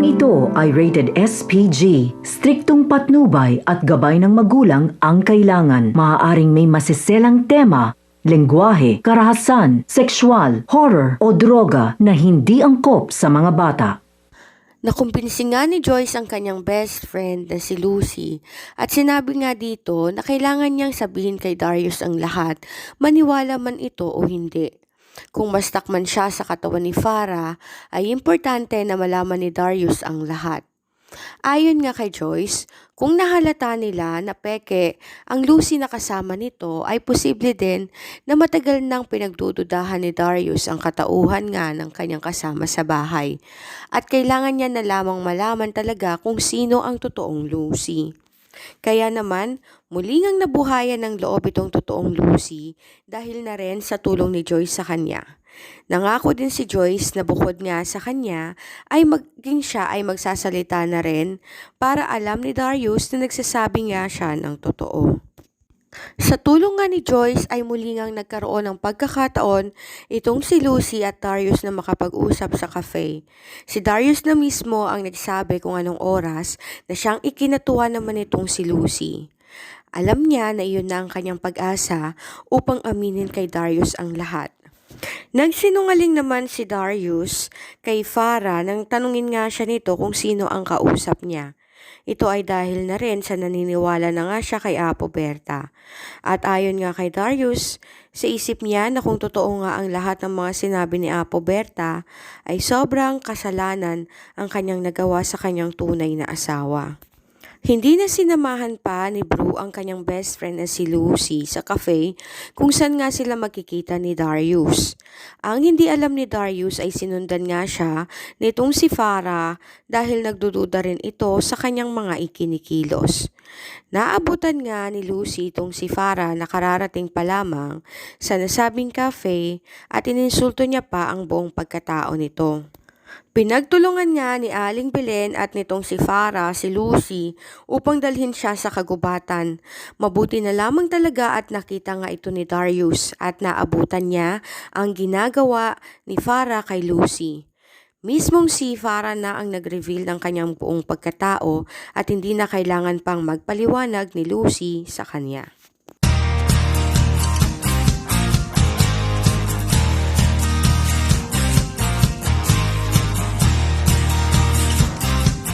Programang ito ay rated SPG. Striktong patnubay at gabay ng magulang ang kailangan. Maaaring may masiselang tema, lengguwahe, karahasan, sexual, horror o droga na hindi angkop sa mga bata. Nakumbinsi nga ni Joyce ang kanyang best friend na si Lucy at sinabi nga dito na kailangan niyang sabihin kay Darius ang lahat, maniwala man ito o hindi. Kung mastak man siya sa katawan ni Farah, ay importante na malaman ni Darius ang lahat. Ayon nga kay Joyce, kung nahalata nila na peke ang Lucy na kasama nito ay posible din na matagal nang pinagdududahan ni Darius ang katauhan nga ng kanyang kasama sa bahay at kailangan niya na lamang malaman talaga kung sino ang totoong Lucy. Kaya naman, muli ngang nabuhayan ng loob itong totoong Lucy dahil na rin sa tulong ni Joyce sa kanya. Nangako din si Joyce na bukod nga sa kanya ay maging siya ay magsasalita na rin para alam ni Darius na nagsasabi nga siya ng totoo. Sa tulong nga ni Joyce ay muli ngang nagkaroon ng pagkakataon itong si Lucy at Darius na makapag-usap sa cafe. Si Darius na mismo ang nagsabi kung anong oras na siyang ikinatuwa naman itong si Lucy. Alam niya na iyon na ang kanyang pag-asa upang aminin kay Darius ang lahat. Nagsinungaling naman si Darius kay Farah nang tanungin nga siya nito kung sino ang kausap niya. Ito ay dahil na rin sa naniniwala na nga siya kay Apo Berta. At ayon nga kay Darius, sa isip niya na kung totoo nga ang lahat ng mga sinabi ni Apo Berta, ay sobrang kasalanan ang kanyang nagawa sa kanyang tunay na asawa. Hindi na sinamahan pa ni Bru ang kanyang best friend na si Lucy sa cafe kung saan nga sila magkikita ni Darius. Ang hindi alam ni Darius ay sinundan nga siya nitong si Farah dahil nagdududa rin ito sa kanyang mga ikinikilos. Naabutan nga ni Lucy itong si Farah na kararating pa lamang sa nasabing cafe at ininsulto niya pa ang buong pagkatao nito. Pinagtulungan nga ni Aling Belen at nitong si Farah, si Lucy, upang dalhin siya sa kagubatan. Mabuti na lamang talaga at nakita nga ito ni Darius at naabutan niya ang ginagawa ni Farah kay Lucy. Mismong si Farah na ang nag-reveal ng kanyang buong pagkatao at hindi na kailangan pang magpaliwanag ni Lucy sa kanya.